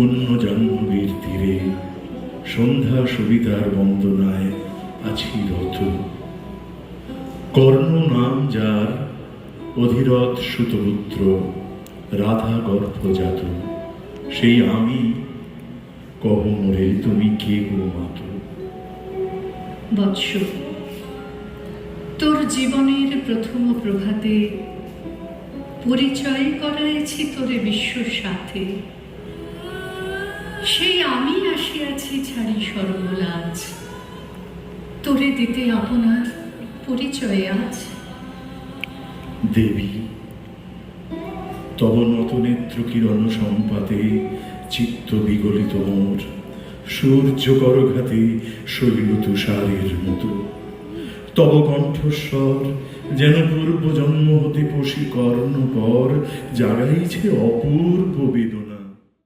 পুণ্য জাহ্নবীর তীরে সন্ধ্যা সবিতার বন্দনায় আছি রত কর্ণ নাম যার, অধিরথ সুতপুত্র, রাধা গর্ভজাত। সেই আমি, কহ মরে, তুমি কে গো মাতো? বৎস, তোর জীবনের প্রথম প্রভাতে পরিচয় করাইছি তোরে বিশ্ব সাথে। সেই আমি আসিয়াছি ছাড়ি সর্বলাজ। তোরে দিতে আপনার পরিচয় আজ। দেবী, তব নত নেত্র কিরণ সম্পাতে চিত্ত বিগলিত মোর। সূর্য করঘাতে শৈল তুষারের মতো। তব কণ্ঠস্বর যেন পূর্ব জন্ম হতে পশি কর্ণ পর জাগাইছে অপূর্ব